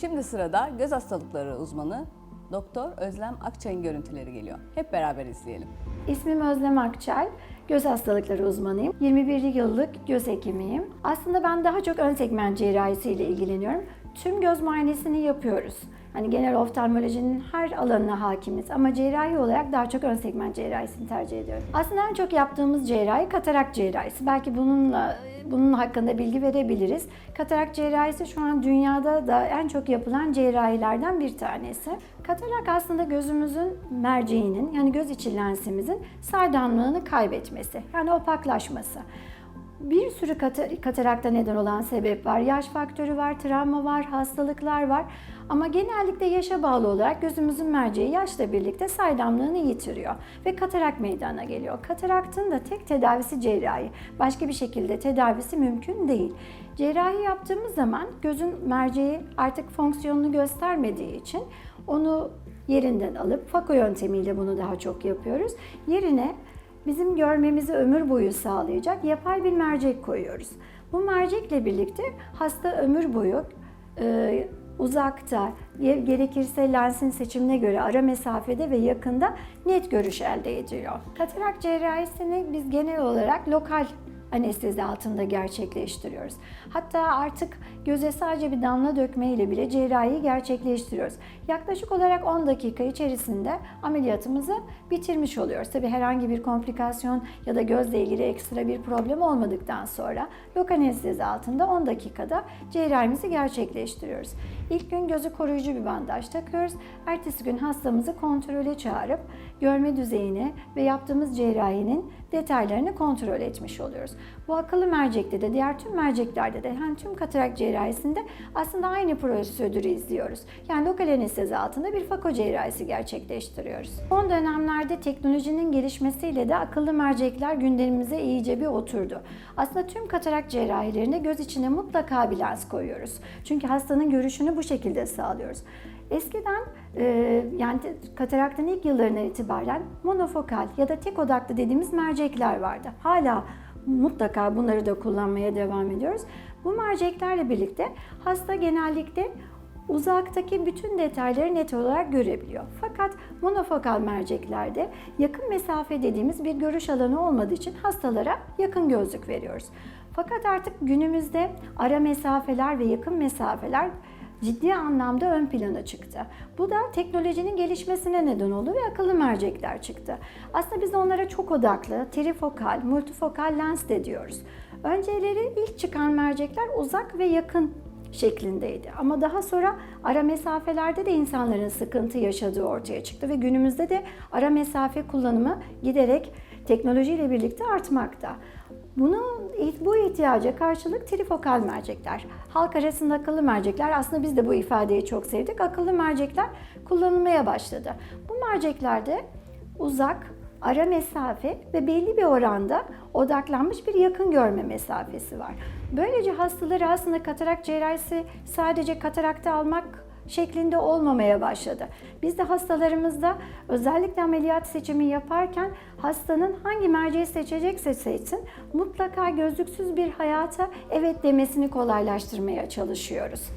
Şimdi sırada göz hastalıkları uzmanı Doktor Özlem Akçay'ın görüntüleri geliyor. Hep beraber izleyelim. İsmim Özlem Akçay, göz hastalıkları uzmanıyım. 21 yıllık göz hekimiyim. Aslında ben daha çok ön segment cerrahisiyle ilgileniyorum. Tüm göz muayenesini yapıyoruz. Hani genel oftalmolojinin her alanına hakimiz ama cerrahi olarak daha çok ön segment cerrahisini tercih ediyorum. Aslında en çok yaptığımız cerrahi katarak cerrahisi. Belki bununla bunun hakkında bilgi verebiliriz. Katarak cerrahisi şu an dünyada da en çok yapılan cerrahilerden bir tanesi. Katarak aslında gözümüzün merceğinin yani göz içi lensimizin saydamlığını kaybetmesi yani opaklaşması. Bir sürü kata- katarakta neden olan sebep var. Yaş faktörü var, travma var, hastalıklar var. Ama genellikle yaşa bağlı olarak gözümüzün merceği yaşla birlikte saydamlığını yitiriyor ve katarak meydana geliyor. Kataraktın da tek tedavisi cerrahi. Başka bir şekilde tedavisi mümkün değil. Cerrahi yaptığımız zaman gözün merceği artık fonksiyonunu göstermediği için onu yerinden alıp fako yöntemiyle bunu daha çok yapıyoruz. Yerine bizim görmemizi ömür boyu sağlayacak yapay bir mercek koyuyoruz. Bu mercekle birlikte hasta ömür boyu e, uzakta, ge- gerekirse lensin seçimine göre ara mesafede ve yakında net görüş elde ediyor. Katarak cerrahisini biz genel olarak lokal anestezi altında gerçekleştiriyoruz. Hatta artık göze sadece bir damla dökme ile bile cerrahiyi gerçekleştiriyoruz. Yaklaşık olarak 10 dakika içerisinde ameliyatımızı bitirmiş oluyoruz. Tabi herhangi bir komplikasyon ya da gözle ilgili ekstra bir problem olmadıktan sonra lokal anestezi altında 10 dakikada cerrahimizi gerçekleştiriyoruz. İlk gün gözü koruyucu bir bandaj takıyoruz. Ertesi gün hastamızı kontrole çağırıp görme düzeyini ve yaptığımız cerrahinin detaylarını kontrol etmiş oluyoruz. Bu akıllı mercekte de diğer tüm merceklerde de hem tüm katarak cerrahisinde aslında aynı prosedürü izliyoruz. Yani lokal anestezi altında bir fako cerrahisi gerçekleştiriyoruz. Son dönemlerde teknolojinin gelişmesiyle de akıllı mercekler gündemimize iyice bir oturdu. Aslında tüm katarak cerrahilerinde göz içine mutlaka bir lens koyuyoruz. Çünkü hastanın görüşünü bu şekilde sağlıyoruz. Eskiden e, yani kataraktın ilk yıllarından itibaren monofokal ya da tek odaklı dediğimiz mercekler vardı. Hala mutlaka bunları da kullanmaya devam ediyoruz. Bu merceklerle birlikte hasta genellikle uzaktaki bütün detayları net olarak görebiliyor. Fakat monofokal merceklerde yakın mesafe dediğimiz bir görüş alanı olmadığı için hastalara yakın gözlük veriyoruz. Fakat artık günümüzde ara mesafeler ve yakın mesafeler ciddi anlamda ön plana çıktı. Bu da teknolojinin gelişmesine neden oldu ve akıllı mercekler çıktı. Aslında biz onlara çok odaklı, trifokal, multifokal lens de diyoruz. Önceleri ilk çıkan mercekler uzak ve yakın şeklindeydi. Ama daha sonra ara mesafelerde de insanların sıkıntı yaşadığı ortaya çıktı ve günümüzde de ara mesafe kullanımı giderek teknolojiyle birlikte artmakta. Bunu bu ihtiyaca karşılık trifokal mercekler. Halk arasında akıllı mercekler aslında biz de bu ifadeyi çok sevdik. Akıllı mercekler kullanılmaya başladı. Bu merceklerde uzak, ara mesafe ve belli bir oranda odaklanmış bir yakın görme mesafesi var. Böylece hastaları aslında katarak cerrahisi sadece katarakta almak şeklinde olmamaya başladı. Biz de hastalarımızda özellikle ameliyat seçimi yaparken hastanın hangi merceği seçecekse seçsin mutlaka gözlüksüz bir hayata evet demesini kolaylaştırmaya çalışıyoruz.